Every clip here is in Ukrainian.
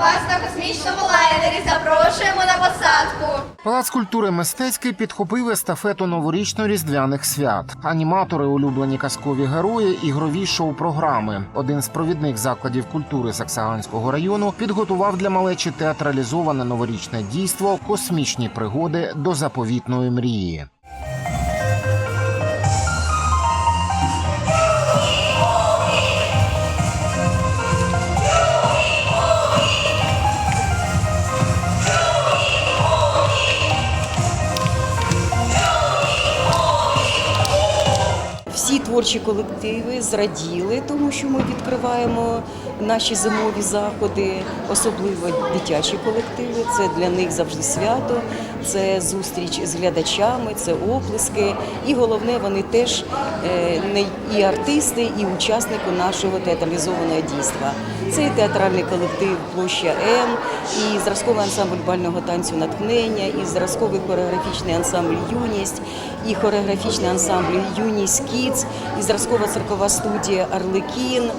вас космічному лайнері. Запрошуємо на посадку. Палац культури мистецький підхопив естафету новорічно-різдвяних свят. Аніматори, улюблені казкові герої, ігрові шоу-програми. Один з провідних закладів культури Саксаганського району підготував для малечі театралізоване новорічне дійство Космічні пригоди до заповітної мрії. Творчі колективи зраділи, тому що ми відкриваємо наші зимові заходи, особливо дитячі колективи. Це для них завжди свято, це зустріч з глядачами, це оплески. І головне, вони теж е, не і артисти, і учасники нашого театралізованого дійства. Це театральний колектив Площа М, і зразковий ансамбль бального танцю натхнення, і зразковий хореографічний ансамбль Юність, і хореографічний ансамбль Юність Кіц, і зразкова циркова студія Арлекін.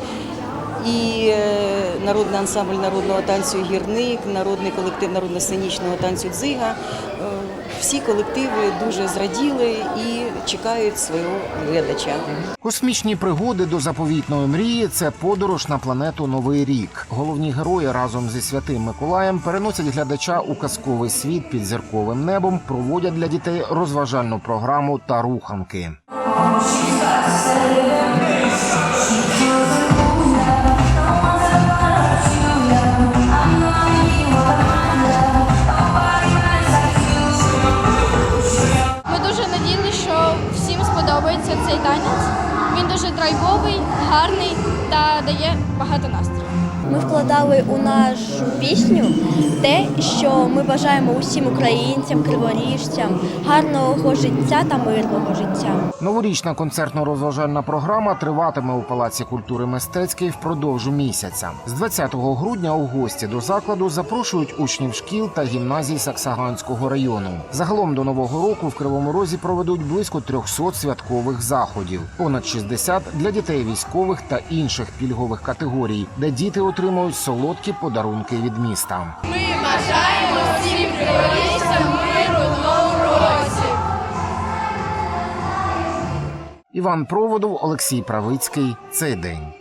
І е, народний ансамбль народного танцю Гірник, народний колектив народно-сценічного танцю Дзига. Е, Всі колективи дуже зраділи і чекають свого глядача. Космічні пригоди до заповітної мрії це подорож на планету Новий рік. Головні герої разом зі святим Миколаєм переносять глядача у казковий світ під зірковим небом, проводять для дітей розважальну програму та руханки. Ми дуже надіялися, що всім сподобається цей танець. Він дуже драйвовий, гарний та дає багато настрою. Ми вкладали у нашу пісню те, що ми бажаємо усім українцям, криворіжцям, гарного життя та мирного життя. Новорічна концертно-розважальна програма триватиме у Палаці культури мистецький впродовж місяця. З 20 грудня у гості до закладу запрошують учнів шкіл та гімназій Саксаганського району. Загалом до нового року в Кривому Розі проведуть близько 300 святкових заходів, понад 60 для дітей військових та інших пільгових категорій, де діти отримують солодкі подарунки від міста. Ми бажаємо всім криворіжцям миру в новому році. Іван Проводов, Олексій Правицький. Цей день.